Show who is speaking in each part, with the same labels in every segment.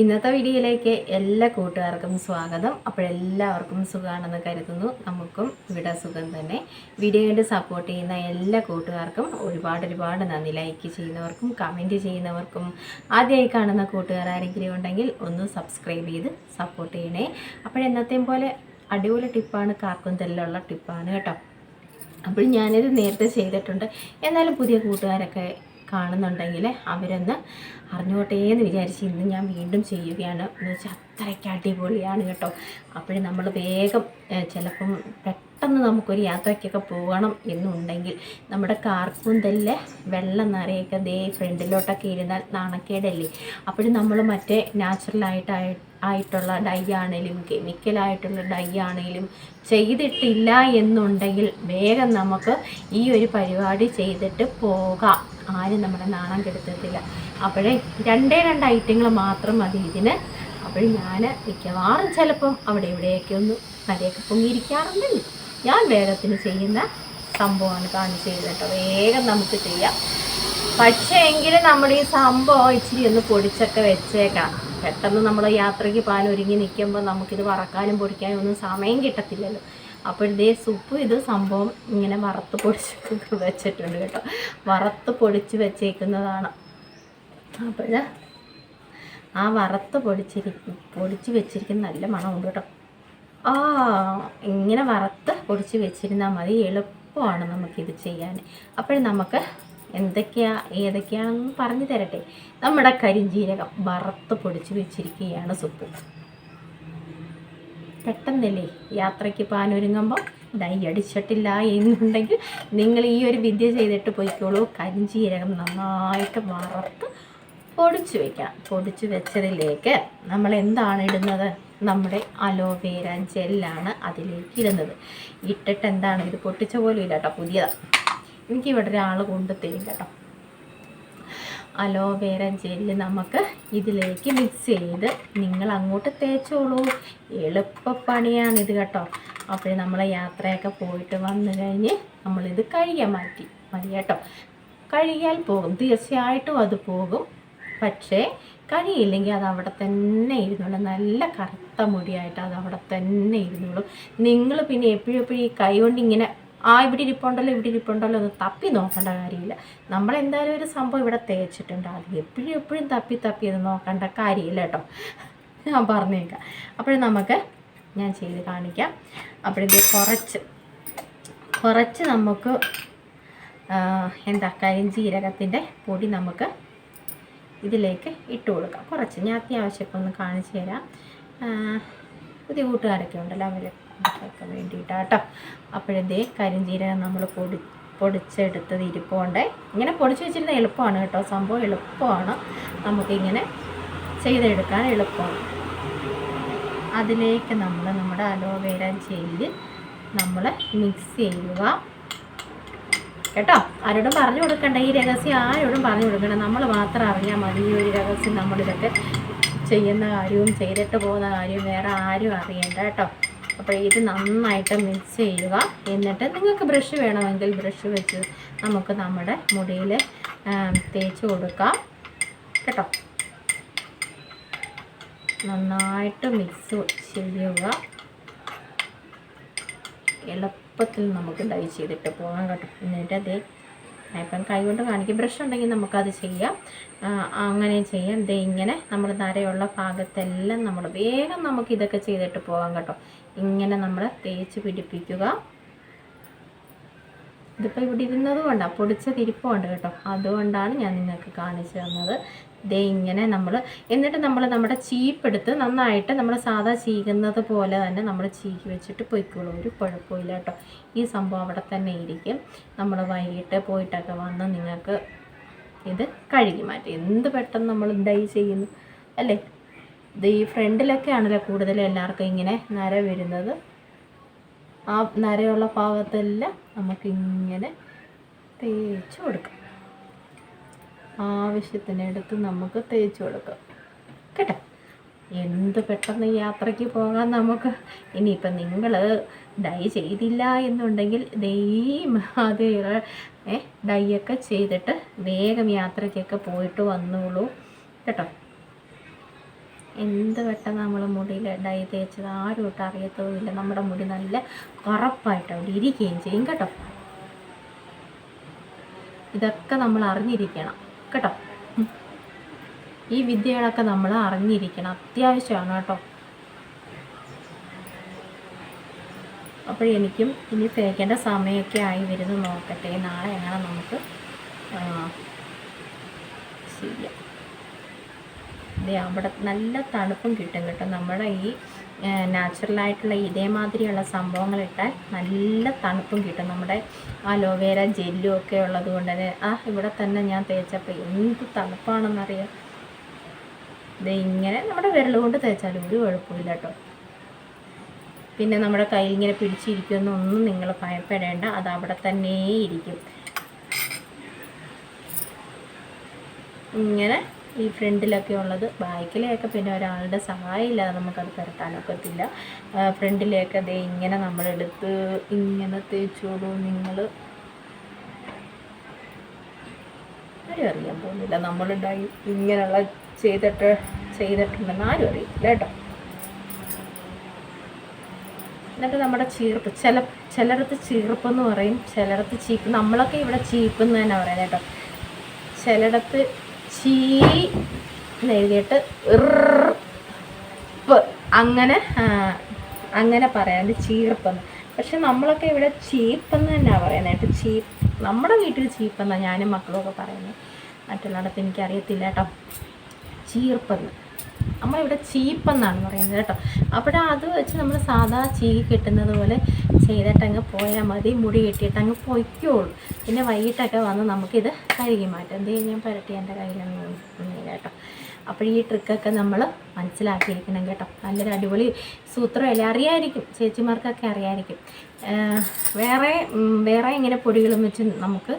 Speaker 1: ഇന്നത്തെ വീഡിയോയിലേക്ക് എല്ലാ കൂട്ടുകാർക്കും സ്വാഗതം. അപ്പോഴെല്ലാവർക്കും സുഖമാണെന്ന് കരുതുന്നു. നമുക്കും ഇവിടെ സുഖം തന്നെ. വീഡിയോ കണ്ട് സപ്പോർട്ട് ചെയ്യുന്ന എല്ലാ കൂട്ടുകാർക്കും ഒരുപാട് ഒരുപാട് നന്ദി. ലൈക്ക് ചെയ്യുന്നവർക്കും കമന്റ് ചെയ്യുന്നവർക്കും. ആദ്യമായി കാണുന്ന കൂട്ടുകാർ ആരെങ്കിലും ഉണ്ടെങ്കിൽ ഒന്ന് സബ്സ്ക്രൈബ് ചെയ്ത് സപ്പോർട്ട് ചെയ്യണേ. അപ്പോഴെന്നത്തെയും പോലെ അടിപൊളി ടിപ്പാണ് കാർക്കുന്തലിലുള്ള ടിപ്പാണ് കേട്ടോ. അപ്പോൾ ഞാനിത് നേരത്തെ ചെയ്തിട്ടുണ്ട്. എന്നാലും പുതിയ കൂട്ടുകാരൊക്കെ കാണുന്നുണ്ടെങ്കിൽ അവരൊന്ന് അറിഞ്ഞോട്ടേ എന്ന് വിചാരിച്ച് ഇന്ന് ഞാൻ വീണ്ടും ചെയ്യുകയാണ്. എന്ന് വെച്ചാൽ അത്രയ്ക്ക് അടിപൊളിയാണ് കേട്ടോ. അപ്പോഴും നമ്മൾ വേഗം ചിലപ്പം പെട്ടെന്ന് നമുക്കൊരു യാത്രയ്ക്കൊക്കെ പോകണം എന്നുണ്ടെങ്കിൽ നമ്മുടെ കാർക്കൂന്തലിലെ വെള്ളം നിറയൊക്കെ ദേ ഫ്രണ്ടിലോട്ടൊക്കെ ഇരുന്നാൽ നാണക്കേടല്ലേ? അപ്പോഴും നമ്മൾ മറ്റേ നാച്ചുറലായിട്ടായി ആയിട്ടുള്ള ഡൈ ആണെങ്കിലും കെമിക്കലായിട്ടുള്ള ഡൈ ആണെങ്കിലും ചെയ്തിട്ടില്ല എന്നുണ്ടെങ്കിൽ വേഗം നമുക്ക് ഈ ഒരു പരിപാടി ചെയ്തിട്ട് പോകാം. ആരും നമ്മുടെ നാണം കെടുത്തത്തില്ല. അപ്പോഴേ രണ്ടേ രണ്ട് ഐറ്റങ്ങൾ മാത്രം മതി ഇതിന്. അപ്പോൾ ഞാൻ മിക്കവാറും ചിലപ്പം അവിടെ ഇവിടെയൊക്കെ ഒന്ന് തലയൊക്കെ പൊങ്ങിയിരിക്കാറുണ്ടല്ലോ. ഞാൻ വേഗത്തിന് ചെയ്യുന്ന സംഭവമാണ് കാണിച്ചു ചെയ്തിട്ട് വേഗം നമുക്ക് ചെയ്യാം. പക്ഷേ എങ്കിലും നമ്മുടെ ഈ സംഭവം ഇച്ചിരി ഒന്ന് പൊടിച്ചൊക്കെ വെച്ചേക്കാം. പെട്ടെന്ന് നമ്മൾ യാത്രയ്ക്ക് പാൻ ഒരുങ്ങി നിൽക്കുമ്പോൾ നമുക്കിത് വറക്കാനും പൊടിക്കാനും ഒന്നും സമയം കിട്ടത്തില്ലല്ലോ. അപ്പോഴേ സുപ്പ് ഇത് സംഭവം ഇങ്ങനെ വറുത്ത് പൊടിച്ച് വെച്ചിട്ടുണ്ട് കേട്ടോ. വറുത്ത് പൊടിച്ച് വെച്ചേക്കുന്നതാണ്. അപ്പോൾ ആ വറുത്ത് പൊടിച്ചിരി പൊടിച്ച് വെച്ചിരിക്കുന്ന നല്ല മണമുണ്ട് കേട്ടോ. ആ ഇങ്ങനെ വറുത്ത് പൊടിച്ച് വെച്ചിരുന്നാൽ മതി. എളുപ്പമാണ് നമുക്കിത് ചെയ്യാൻ. അപ്പോൾ നമുക്ക് എന്തൊക്കെയാ ഏതൊക്കെയാണെന്ന് പറഞ്ഞു തരട്ടെ. നമ്മുടെ കരിഞ്ജീരകം വറുത്ത് പൊടിച്ച് വെച്ചിരിക്കുകയാണ് സുപ്പ്. പെട്ടെന്നല്ലേ യാത്രയ്ക്ക് പാനൊരുങ്ങുമ്പോൾ ഡൈ അടിച്ചിട്ടില്ല എന്നുണ്ടെങ്കിൽ നിങ്ങൾ ഈ ഒരു വിദ്യ ചെയ്തിട്ട് പോയിക്കോളൂ. കരിഞ്ജീരകം നന്നായിട്ട് വറുത്ത് പൊടിച്ചു വെക്കാം. പൊടിച്ച് വെച്ചതിലേക്ക് നമ്മൾ എന്താണ് ഇടുന്നത്? നമ്മുടെ അലോവേര ജെല്ലാണ് അതിലേക്ക് ഇടുന്നത്. ഇട്ടിട്ട് എന്താണ്? ഇത് പൊട്ടിച്ച പോലും ഇല്ല കേട്ടോ പുതിയതാണ് എനിക്ക് ഇവിടെ ഒരാൾ കൊണ്ട് തരും കേട്ടോ അലോവേര ജെല്ല് നമുക്ക് ഇതിലേക്ക് മിക്സ് ചെയ്ത് നിങ്ങൾ അങ്ങോട്ട് തേച്ചോളൂ എളുപ്പപ്പണിയാണിത് കേട്ടോ. അപ്പോൾ നമ്മൾ യാത്രയൊക്കെ പോയിട്ട് വന്നു കഴിഞ്ഞ് നമ്മളിത് കഴുകാൻ മാറ്റി. മതി കേട്ടോ കഴുകിയാൽ പോകും. തീർച്ചയായിട്ടും അത് പോകും. പക്ഷേ കഴിയില്ലെങ്കിൽ അത് അവിടെ തന്നെ ഇരുന്നോളും. നല്ല കറുത്ത മുടിയായിട്ട് അത് അവിടെ തന്നെ ഇരുന്നോളും. നിങ്ങൾ പിന്നെ എപ്പോഴും എപ്പോഴും ഈ കൈ കൊണ്ട് ഇങ്ങനെ ആ ഇവിടെ ഇരിപ്പുണ്ടല്ലോ ഇവിടെ ഇരിപ്പുണ്ടല്ലോ എന്ന് തപ്പി നോക്കേണ്ട കാര്യമില്ല. നമ്മൾ എന്തായാലും ഒരു സംഭവം ഇവിടെ തേച്ചിട്ടുണ്ട് അത് എപ്പോഴും എപ്പോഴും തപ്പി തപ്പി അത് നോക്കേണ്ട കാര്യമില്ല കേട്ടോ. ഞാൻ പറഞ്ഞേക്കാം. അപ്പോഴും നമുക്ക് ഞാൻ ചെയ്ത് കാണിക്കാം. അപ്പോഴിത് കുറച്ച് കുറച്ച് നമുക്ക് എന്താ കരിഞ്ചീരകത്തിന്റെ പൊടി നമുക്ക് ഇതിലേക്ക് ഇട്ട് കൊടുക്കാം. കുറച്ച്. ഞാൻ അത്യാവശ്യമൊക്കെ ഒന്ന് കാണിച്ചു തരാം. പുതിയ കൂട്ടുകാരൊക്കെ ഉണ്ടല്ലോ അവരൊക്കെ വേണ്ടിയിട്ടാണ് കേട്ടോ അപ്പോഴത്തേ കരിഞ്ജീരകം നമ്മൾ പൊടി പൊടിച്ചെടുത്തത് ഇരിപ്പുണ്ട്. ഇങ്ങനെ പൊടിച്ച് വെച്ചിരുന്ന എളുപ്പമാണ് കേട്ടോ. സംഭവം എളുപ്പമാണ്. നമുക്കിങ്ങനെ ചെയ്തെടുക്കാൻ എളുപ്പമാണ്. അതിലേക്ക് നമ്മൾ നമ്മുടെ അലോവേര ജെല്ല് നമ്മൾ മിക്സ് ചെയ്യുക. കേട്ടോ? ആരോടും പറഞ്ഞു കൊടുക്കണ്ട. ഈ രഹസ്യം ആരോടും പറഞ്ഞു കൊടുക്കണ്ട. നമ്മൾ മാത്രം അറിഞ്ഞാൽ മതി. ഈ ഒരു രഹസ്യം നമ്മളിതൊക്കെ ചെയ്യുന്ന കാര്യവും ചെയ്തിട്ട് പോകുന്ന കാര്യവും വേറെ ആരും അറിയണ്ട കേട്ടോ. അപ്പോൾ ഇത് നന്നായിട്ട് മിക്സ് ചെയ്യുക. എന്നിട്ട് നിങ്ങൾക്ക് ബ്രഷ് വേണമെങ്കിൽ ബ്രഷ് വെച്ച് നമുക്ക് നമ്മുടെ മുടിയിൽ തേച്ച് കൊടുക്കാം. കേട്ടോ? നന്നായിട്ട് മിക്സ് ചെയ്യുക. എളുപ്പത്തിൽ നമുക്ക് ഡൈ ചെയ്തിട്ട് പോകാം കേട്ടോ. എന്നിട്ട് അതേ ഇപ്പം കൈ കൊണ്ട് കാണിക്കും. ബ്രഷ് ഉണ്ടെങ്കിൽ നമുക്കത് ചെയ്യാം. അങ്ങനെ ചെയ്യാം. ദേ ഇങ്ങനെ നമ്മുടെ നരയുള്ള ഭാഗത്തെല്ലാം നമ്മൾ വേഗം നമുക്ക് ഇതൊക്കെ ചെയ്തിട്ട് പോകാം കേട്ടോ. ഇങ്ങനെ നമ്മൾ തേച്ച് പിടിപ്പിക്കുക. ഇതിപ്പോൾ ഇവിടെ ഇരുന്നത് കൊണ്ടാണ് പൊടിച്ച തിരിപ്പുണ്ട് കേട്ടോ. അതുകൊണ്ടാണ് ഞാൻ നിങ്ങൾക്ക് കാണിച്ചു തന്നത്. ഇതേ ഇങ്ങനെ നമ്മൾ എന്നിട്ട് നമ്മൾ നമ്മുടെ ചീപ്പെടുത്ത് നന്നായിട്ട് നമ്മൾ സാധാ ചീകുന്നത് പോലെ തന്നെ നമ്മൾ ചീകി വെച്ചിട്ട് പൊയ്ക്കോളൂ. ഒരു കുഴപ്പമില്ല കേട്ടോ. ഈ സംഭവം അവിടെ തന്നെ ഇരിക്കും. നമ്മൾ വൈകിട്ട് പോയിട്ടൊക്കെ വന്ന് നിങ്ങൾക്ക് ഇത് കഴുകി മാറ്റി. എന്ത് പെട്ടെന്ന് നമ്മൾ ഡൈ ചെയ്യുന്നു? അല്ലേ? ഇത് ഈ ഫ്രണ്ടിലൊക്കെയാണല്ലോ കൂടുതലും എല്ലാവർക്കും ഇങ്ങനെ നര വരുന്നത്. ആ നരയുള്ള ഭാഗത്തെല്ലാം നമുക്കിങ്ങനെ തേച്ച് കൊടുക്കാം. ആവശ്യത്തിനടുത്ത് നമുക്ക് തേച്ച് കൊടുക്കാം. കേട്ടോ? എന്ത് പെട്ടെന്ന് യാത്രയ്ക്ക് പോകാൻ നമുക്ക്? ഇനിയിപ്പം നിങ്ങൾ ഡൈ ചെയ്തില്ല എന്നുണ്ടെങ്കിൽ ദൈവം അത് ഡൈ ഒക്കെ ചെയ്തിട്ട് വേഗം യാത്രയ്ക്കൊക്കെ പോയിട്ട് വന്നോളൂ. കേട്ടോ? എന്ത് പെട്ടെന്ന് നമ്മൾ മുടിയിൽ ഡൈ തേച്ചത് ആരും ഇട്ട് അറിയത്തതുമില്ല നമ്മുടെ മുടി നല്ല കറുപ്പായിട്ട് അവിടെ ഇരിക്കുകയും ചെയ്യും കേട്ടോ. ഇതൊക്കെ നമ്മൾ അറിഞ്ഞിരിക്കണം കേട്ടോ. ഈ വിദ്യകളൊക്കെ നമ്മൾ അറിഞ്ഞിരിക്കണം. അത്യാവശ്യമാണ് കേട്ടോ. അപ്പോഴെനിക്കും ഇനി തേക്കേണ്ട സമയമൊക്കെ ആയി വരുന്നു. നോക്കട്ടെ. നാളെ എങ്ങനെ നമുക്ക് ചെയ്യാം അവിടെ നല്ല തണുപ്പും കിട്ടും കേട്ടോ. നമ്മുടെ ഈ നാച്ചുറലായിട്ടുള്ള ഇതേമാതിരിയുള്ള സംഭവങ്ങൾ ഇട്ടാൽ നല്ല തണുപ്പും കിട്ടും. നമ്മുടെ അലോവേര ജെല്ലും ഒക്കെ ഉള്ളത് കൊണ്ട് തന്നെ. ആ ഇവിടെ തന്നെ ഞാൻ തേച്ചപ്പോൾ എന്ത് തണുപ്പാണെന്നറിയാം? ദേ ഇങ്ങനെ നമ്മുടെ വിരൽ കൊണ്ട് തേച്ചാലും ഒരു കുഴപ്പമില്ല കേട്ടോ. പിന്നെ നമ്മുടെ കയ്യിൽ ഇങ്ങനെ പിടിച്ചിരിക്കുമെന്നൊന്നും നിങ്ങൾ ഭയപ്പെടേണ്ട. അത് അവിടെ തന്നെ ഇരിക്കും ഇങ്ങനെ ഈ ഫ്രണ്ടിലൊക്കെ ഉള്ളത്. ബാക്കിലെയൊക്കെ പിന്നെ ഒരാളുടെ സഹായം ഇല്ലാതെ നമുക്കത് പരത്താനൊക്കത്തില്ല ഫ്രണ്ടിലെയൊക്കെ അതേ ഇങ്ങനെ നമ്മളെടുത്ത് ഇങ്ങനെ തേച്ചോളൂ നിങ്ങൾ ആരും അറിയാൻ പോകുന്നില്ല. ഡൈ ഇങ്ങനെയുള്ള ചെയ്തിട്ട് ചെയ്തിട്ടുണ്ടെന്ന് ആരും അറിയില്ല കേട്ടോ. എന്നിട്ട് നമ്മുടെ ചീർപ്പ് ചില ചിലടത്ത് ചീർപ്പ് എന്ന് പറയും ചിലടത്ത് ചീപ്പ്. നമ്മളൊക്കെ ഇവിടെ ചീപ്പ് എന്ന് തന്നെ പറയാം കേട്ടോ. ചിലയിടത്ത് ചീ എഴുതിയിട്ട് അങ്ങനെ അങ്ങനെ പറയാണ്ട് ചീർപ്പെന്ന്. പക്ഷെ നമ്മളൊക്കെ ഇവിടെ ചീപ്പെന്ന് തന്നെയാണ് പറയുന്നത്. ചീപ്പ് നമ്മുടെ വീട്ടിൽ ചീപ്പെന്നാണ് ഞാനും മക്കളും ഒക്കെ പറയുന്നത്. മറ്റുള്ളിടത്ത് എനിക്കറിയത്തില്ല കേട്ടോ. ചീർപ്പെന്ന്. നമ്മളിവിടെ ചീപ്പെന്നാണ് പറയുന്നത് കേട്ടോ. അപ്പോൾ അത് വെച്ച് നമ്മൾ സാധാ ചീ കിട്ടുന്നത് പോലെ ചെയ്തിട്ടങ്ങ് പോയാൽ മതി. മുടി കെട്ടിയിട്ട് അങ്ങ് പൊയ്ക്കോളൂ. പിന്നെ വൈകിട്ടൊക്കെ വന്ന് നമുക്കിത് കഴുകി മാറ്റാം. എന്ത് ഞാൻ പുരട്ടി എന്റെ കയ്യിലൊന്നും കേട്ടോ. അപ്പോൾ ഈ ട്രിക്കൊക്കെ നമ്മൾ മനസ്സിലാക്കിയിരിക്കണം കേട്ടോ. നല്ലൊരു അടിപൊളി സൂത്രമല്ലേ അറിയായിരിക്കും. ചേച്ചിമാർക്കൊക്കെ അറിയായിരിക്കും. വേറെ വേറെ ഇങ്ങനെ പൊടികളും വെച്ച് നമുക്ക്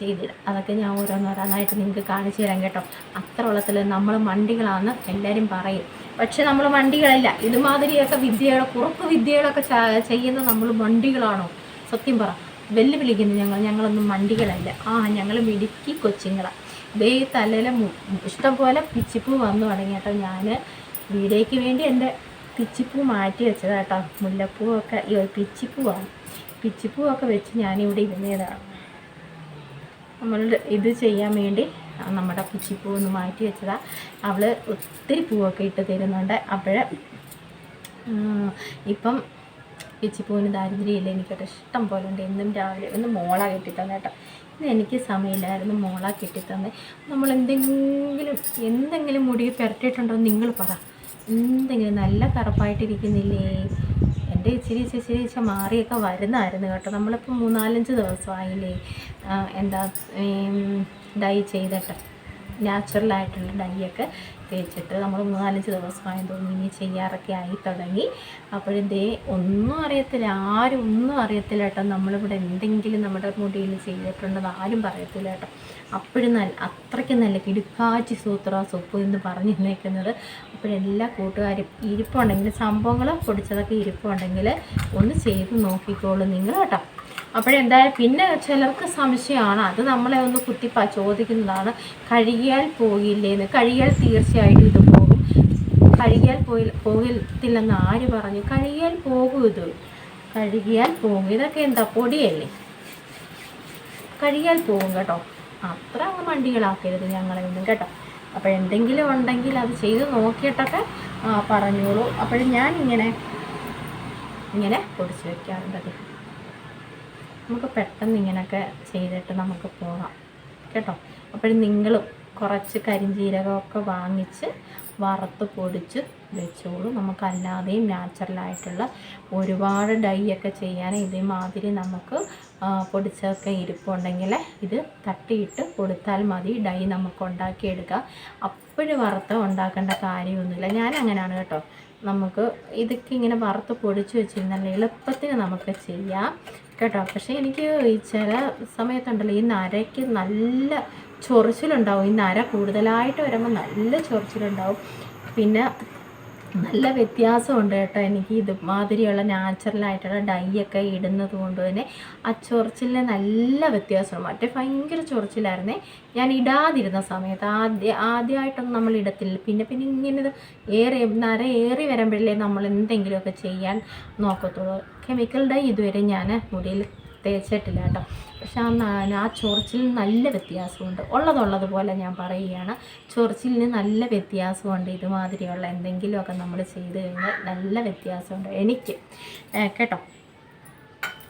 Speaker 1: ചെയ്തിടാം അതൊക്കെ ഞാൻ ഓരോന്നോരോന്നായിട്ട് നിങ്ങൾക്ക് കാണിച്ചു തരാം കേട്ടോ. അത്ര ഉള്ളത്തിൽ നമ്മൾ മണ്ടികളാണെന്ന് എല്ലാവരും പറയും. പക്ഷെ നമ്മൾ മണ്ടികളല്ല. ഇതുമാതിരിയൊക്കെ വിദ്യകളെ കുറുപ്പ് വിദ്യകളൊക്കെ ചെയ്യുന്ന നമ്മൾ മണ്ടികളാണോ? സത്യം പറ. വെല്ലുവിളിക്കുന്നു ഞങ്ങൾ ഞങ്ങളൊന്നും മണ്ടികളല്ല. ആ ഞങ്ങൾ മിടുക്കി കൊച്ചുങ്ങളാണ് ഇതേ തലയിലെ മു- ഇഷ്ടം പോലെ പിച്ചിപ്പൂ വന്നു തുടങ്ങി കേട്ടോ ഞാൻ വീടേക്ക് വേണ്ടി എന്റെ പിച്ചിപ്പൂ മാറ്റി വെച്ചതാട്ടോ മുല്ലപ്പൂവൊക്കെ പിച്ചിപ്പൂവാണ്. പിച്ചിപ്പൂവൊക്കെ വെച്ച് ഞാനിവിടെ ഇരുന്നതാണ് നമ്മൾ ഇത് ചെയ്യാൻ വേണ്ടി നമ്മുടെ കുച്ചിപ്പൂ ഒന്ന് മാറ്റി വെച്ചതാ. അവൾ ഒത്തിരി പൂവൊക്കെ ഇട്ട് തരുന്നുണ്ട്. അപ്പോൾ ഇപ്പം പിച്ചിപ്പൂവിന് ദാരിദ്ര്യമില്ല. എനിക്കത് ഇഷ്ടം പോലെ ഉണ്ട്. എന്നും രാവിലെ ഒന്ന് മോള കെട്ടിത്തന്നെ കേട്ടോ. ഇന്ന് എനിക്ക് സമയമില്ലായിരുന്നു. മോള കെട്ടിത്തന്ന്. നമ്മൾ എന്തെങ്കിലും എന്തെങ്കിലും മുടി പുരട്ടിയിട്ടുണ്ടോ നിങ്ങൾ പറ. എന്തെങ്കിലും നല്ല കറുപ്പായിട്ടിരിക്കുന്നില്ലേ എന്റെ ഇച്ചിരി ഇച്ചിരി ഇച്ചിരി ഇച്ചിരി മാറിയൊക്കെ വരുന്നതായിരുന്നു കേട്ടോ. നമ്മളിപ്പോൾ മൂന്നാലഞ്ച് ദിവസമായില്ലേ? എന്താ ഡൈ ചെയ്തിട്ട് നാച്ചുറലായിട്ടുള്ള ഡൈയൊക്കെ. തേച്ചിട്ട് നമ്മൾ മൂന്നാലഞ്ച് ദിവസമായി തോന്നി ചെയ്യാറൊക്കെ ആയി തുടങ്ങി. അപ്പോഴെന്തേ ഒന്നും അറിയത്തില്ല ആരും ഒന്നും അറിയത്തില്ല കേട്ടോ. നമ്മളിവിടെ എന്തെങ്കിലും നമ്മുടെ മുടിയിൽ ചെയ്തിട്ടുണ്ടെന്ന് ആരും പറയത്തില്ല കേട്ടോ. അപ്പോഴും നല്ല അത്രയ്ക്ക് നല്ല കിടുക്കാച്ചി സൂത്ര സൊപ്പ് എന്ന് പറഞ്ഞു നിൽക്കുന്നത് അപ്പോഴെല്ലാ കൂട്ടുകാരും ഇരിപ്പുണ്ടെങ്കിൽ സംഭവങ്ങൾ പൊടിച്ചതൊക്കെ ഇരിപ്പുണ്ടെങ്കിൽ ഒന്ന് ചെയ്ത് നോക്കിക്കോളൂ നിങ്ങൾ കേട്ടോ. അപ്പോഴെന്തായാലും പിന്നെ ചിലർക്ക് സംശയമാണ്. അത് നമ്മളെ ഒന്ന് കുത്തിപ്പ ചോദിക്കുന്നതാണ്. കഴുകിയാൽ പോയില്ലേന്ന്. കഴുകിയാൽ തീർച്ചയായിട്ടും ഇത് പോകും. കഴുകിയാൽ പോയി പോകത്തില്ലെന്ന് ആര് പറഞ്ഞു? കഴുകിയാൽ പോകും ഇത്. കഴുകിയാൽ പോകും. ഇതൊക്കെ എന്താ പൊടിയല്ലേ? കഴുകിയാൽ പോകും കേട്ടോ. അത്ര അങ്ങ് വണ്ടികളാക്കരുത് ഞങ്ങളെ ഒന്നും കേട്ടോ. അപ്പോൾ എന്തെങ്കിലും ഉണ്ടെങ്കിൽ അത് ചെയ്ത് നോക്കിയിട്ടൊക്കെ പറഞ്ഞോളൂ. അപ്പോഴും ഞാൻ ഇങ്ങനെ ഇങ്ങനെ പൊടിച്ച് വയ്ക്കാറുണ്ടത് നമുക്ക് പെട്ടെന്ന് ഇങ്ങനെയൊക്കെ ചെയ്തിട്ട് നമുക്ക് പോകാം. കേട്ടോ? അപ്പോഴും നിങ്ങളും കുറച്ച് കരിഞ്ജീരകമൊക്കെ വാങ്ങിച്ച് വറുത്ത് പൊടിച്ച് വെച്ചോളൂ. നമുക്കല്ലാതെയും നാച്ചുറലായിട്ടുള്ള ഒരുപാട് ഡൈ ഒക്കെ ചെയ്യാൻ ഇതേമാതിരി നമുക്ക് പൊടിച്ചൊക്കെ ഇരിപ്പുണ്ടെങ്കിൽ ഇത് തട്ടിയിട്ട് കൊടുത്താൽ മതി. ഡൈ നമുക്ക് ഉണ്ടാക്കിയെടുക്കാം അപ്പോഴും വറുത്ത് ഉണ്ടാക്കേണ്ട കാര്യമൊന്നുമില്ല. ഞാൻ അങ്ങനെയാണ് കേട്ടോ. നമുക്ക് ഇതൊക്കെ ഇങ്ങനെ വറുത്ത് പൊടിച്ച് വെച്ചിരുന്നാൽ എളുപ്പത്തിന് നമുക്ക് ചെയ്യാം. കേട്ടോ. പക്ഷേ എനിക്ക് ഈ ചില സമയത്തുണ്ടല്ലോ ഈ നരയ്ക്ക് നല്ല ചൊറിച്ചിലുണ്ടാവും. ഈ നര കൂടുതലായിട്ട് വരുമ്പോൾ നല്ല ചൊറിച്ചിലുണ്ടാവും. പിന്നെ നല്ല വ്യത്യാസമുണ്ട് കേട്ടോ. എനിക്ക് ഇതുമാതിരിയുള്ള നാച്ചുറലായിട്ടുള്ള ഡൈ ഒക്കെ ഇടുന്നത് കൊണ്ട് തന്നെ ആ ചൊറിച്ചിലിന് നല്ല വ്യത്യാസമാണ് മറ്റേ ഭയങ്കര ചൊറിച്ചിലായിരുന്നേ. ഞാൻ ഇടാതിരുന്ന സമയത്ത് ആദ്യ ആദ്യമായിട്ടൊന്നും നമ്മൾ ഇടത്തില്ല. പിന്നെ പിന്നെ ഇങ്ങനെ ഏറി നര ഏറി വരുമ്പോഴല്ലേ നമ്മൾ എന്തെങ്കിലുമൊക്കെ ചെയ്യാൻ നോക്കത്തുള്ളൂ. കെമിക്കൽ ഡൈ ഇതുവരെ ഞാൻ മുടിയിൽ തേച്ചിട്ടില്ല കേട്ടോ. പക്ഷെ ആ ആ ചൊറിച്ചിൽ നല്ല വ്യത്യാസമുണ്ട്. ഉള്ളതുള്ളതുപോലെ ഞാൻ പറയുകയാണ്. ചൊറിച്ചിലിന് നല്ല വ്യത്യാസമുണ്ട്. ഇതുമാതിരിയുള്ള എന്തെങ്കിലുമൊക്കെ നമ്മൾ ചെയ്ത് കഴിഞ്ഞാൽ നല്ല വ്യത്യാസമുണ്ട്. എനിക്ക് കേട്ടോ.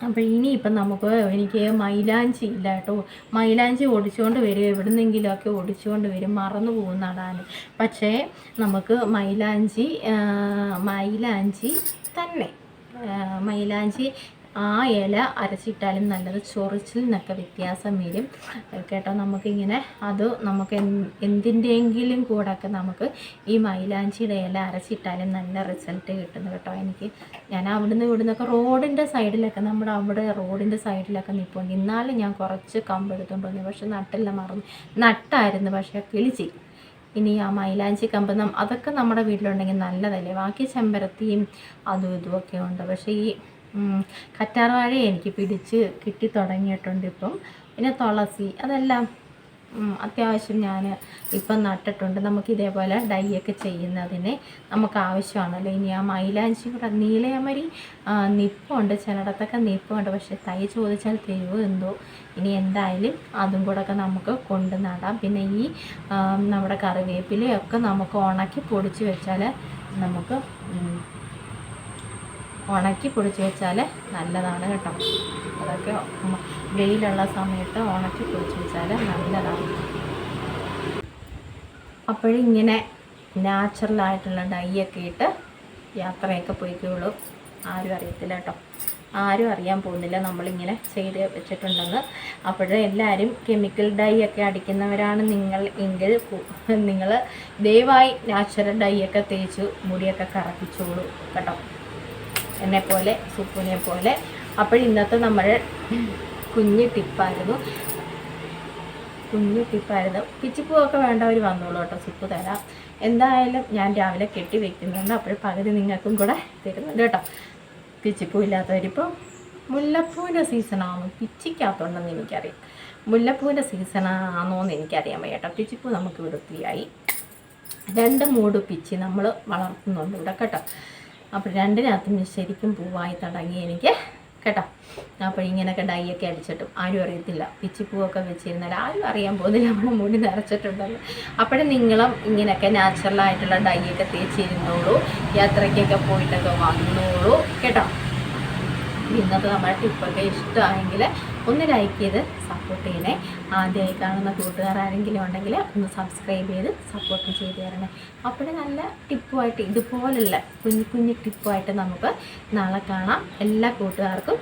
Speaker 1: അപ്പോൾ ഇനിയിപ്പം നമുക്ക് എനിക്ക് മൈലാഞ്ചി ഇല്ല കേട്ടോ. മൈലാഞ്ചി ഓടിച്ചുകൊണ്ട് വരും. എവിടുന്നെങ്കിലുമൊക്കെ ഓടിച്ചുകൊണ്ട് വരും. മറന്നു പോകും നടാൻ. പക്ഷേ നമുക്ക് മൈലാഞ്ചി മൈലാഞ്ചി തന്നെ. മൈലാഞ്ചി ആ ഇല അരച്ചിട്ടാലും നല്ലത് ചൊറിച്ചിലിനൊക്കെ വ്യത്യാസം വരും. കേട്ടോ നമുക്കിങ്ങനെ അത് നമുക്ക് എന്ത് എന്തിന്റെയെങ്കിലും കൂടെയൊക്കെ നമുക്ക് ഈ മൈലാഞ്ചിയുടെ ഇല അരച്ചിട്ടാലും നല്ല റിസൾട്ട് കിട്ടുന്നു കേട്ടോ. എനിക്ക് ഞാൻ അവിടുന്ന് ഇവിടുന്നൊക്കെ റോഡിന്റെ സൈഡിലൊക്കെ നമ്മുടെ അവിടെ റോഡിന്റെ സൈഡിലൊക്കെ നിൽപ്പുണ്ട് ഇന്നാലും ഞാൻ കുറച്ച് കമ്പ് വന്നു പക്ഷെ നട്ടില്ല മറന്നു. നട്ടായിരുന്നു പക്ഷേ കിളിച്ചി. ഇനി ആ മൈലാഞ്ചി കമ്പനം അതൊക്കെ നമ്മുടെ വീട്ടിലുണ്ടെങ്കിൽ നല്ലതല്ലേ? ബാക്കി ചെമ്പരത്തിയും അതും ഇതുമൊക്കെ ഉണ്ട്. പക്ഷേ ഈ കറ്റാർവാഴ എനിക്ക് പിടിച്ച് കിട്ടി തുടങ്ങിയിട്ടുണ്ട് ഇപ്പം. പിന്നെ തുളസി അതെല്ലാം അത്യാവശ്യം ഞാൻ ഇപ്പം നട്ടിട്ടുണ്ട്. നമുക്ക് ഇതേപോലെ ഡൈ ഒക്കെ ചെയ്യുന്നതിന് നമുക്ക് ആവശ്യമാണല്ലോ. ഇനി ആ മൈലാഞ്ചി കൂടെ നീലയമരി നിപ്പുണ്ട്. ചിലയിടത്തൊക്കെ നിപ്പുണ്ട്. പക്ഷെ തൈ ചോദിച്ചാൽ തരുമോ എന്തോ? ഇനി എന്തായാലും അതും കൂടെ ഒക്കെ നമുക്ക് കൊണ്ട് നടാം. പിന്നെ ഈ നമ്മുടെ കറിവേപ്പിലയൊക്കെ നമുക്ക് ഉണക്കി പൊടിച്ച് വെച്ചാൽ നമുക്ക് ഉണക്കി പൊടിച്ച് വെച്ചാൽ നല്ലതാണ് കേട്ടോ. അതൊക്കെ വെയിലുള്ള സമയത്ത് ഉണക്കി പൊടിച്ച് വെച്ചാൽ നല്ലതാണ്. അപ്പോഴിങ്ങനെ നാച്ചുറലായിട്ടുള്ള ഡൈയൊക്കെ ഇട്ട് യാത്രയൊക്കെ പോയിക്കുള്ളൂ ആരും അറിയത്തില്ല കേട്ടോ. ആരും അറിയാൻ പോകുന്നില്ല നമ്മളിങ്ങനെ ചെയ്ത് വെച്ചിട്ടുണ്ടെന്ന്. അപ്പോഴേ എല്ലാവരും കെമിക്കൽ ഡൈ ഒക്കെ അടിക്കുന്നവരാണ് നിങ്ങൾ എങ്കിൽ നിങ്ങൾ ദയവായി നാച്ചുറൽ ഡൈ ഒക്കെ തേച്ച് മുടിയൊക്കെ കറപ്പിച്ചോളൂ കേട്ടോ. എന്നെ പോലെ സുപ്പുനെ പോലെ അപ്പോൾ ഇന്നത്തെ നമ്മുടെ കുഞ്ഞ് ടിപ്പായിരുന്നു. കുഞ്ഞു ടിപ്പായിരുന്നു. പിച്ചിപ്പൂവൊക്കെ വേണ്ടവർ വന്നോളൂ കേട്ടോ സുപ്പ് തരാം. എന്തായാലും ഞാൻ രാവിലെ കെട്ടി വെക്കുന്നുണ്ട്. അപ്പോൾ പകുതി നിങ്ങൾക്കും കൂടെ തരുന്നുണ്ട് കേട്ടോ. പിച്ചിപ്പൂ ഇല്ലാത്തവരിപ്പോൾ മുല്ലപ്പൂവിന്റെ സീസണാണോ? പിച്ചിക്കാത്തുണ്ടെന്ന് എനിക്കറിയാം. മുല്ലപ്പൂവിന്റെ സീസണാണോ എന്ന് എനിക്കറിയാൻ വയ്യ കേട്ടോ. പിച്ചിപ്പൂ നമുക്ക് വൃത്തിയായി. രണ്ട് മൂട് പിച്ചി നമ്മൾ വളർത്തുന്നുണ്ട് ഇവിടെ കേട്ടോ. അപ്പോൾ രണ്ടിനകത്തും ശരിക്കും പൂവായി തടങ്ങി എനിക്ക് കേട്ടോ. അപ്പോൾ ഇങ്ങനെയൊക്കെ ഡൈയൊക്കെ അടിച്ചിട്ടും ആരും അറിയത്തില്ല. പിച്ചിപ്പൂവൊക്കെ വെച്ചിരുന്നാൽ ആരും അറിയാൻ പോകുന്നില്ല. നമ്മുടെ മുടി നിറച്ചിട്ടുണ്ടല്ലോ. അപ്പോഴും നിങ്ങളും ഇങ്ങനെയൊക്കെ നാച്ചുറലായിട്ടുള്ള ഡൈയൊക്കെ തേച്ചിരുന്നോളൂ. യാത്രയ്ക്കൊക്കെ പോയിട്ടൊക്കെ വന്നോളൂ. കേട്ടോ. ഇന്നത്തെ നമ്മുടെ ടിപ്പൊക്കെ ഇഷ്ടമായെങ്കിൽ ഒന്ന് ലൈക്ക് ചെയ്ത് സപ്പോർട്ട് ചെയ്യണേ. ആദ്യമായി കാണുന്ന കൂട്ടുകാർ ആരെങ്കിലും ഉണ്ടെങ്കിൽ ഒന്ന് സബ്സ്ക്രൈബ് ചെയ്ത് സപ്പോർട്ട് ചെയ്ത് തരണേ. അപ്പോഴേ നല്ല ടിപ്പുമായിട്ട് ഇതുപോലുള്ള കുഞ്ഞു കുഞ്ഞു ടിപ്പുമായിട്ട് നമുക്ക് നാളെ കാണാം. എല്ലാ കൂട്ടുകാർക്കും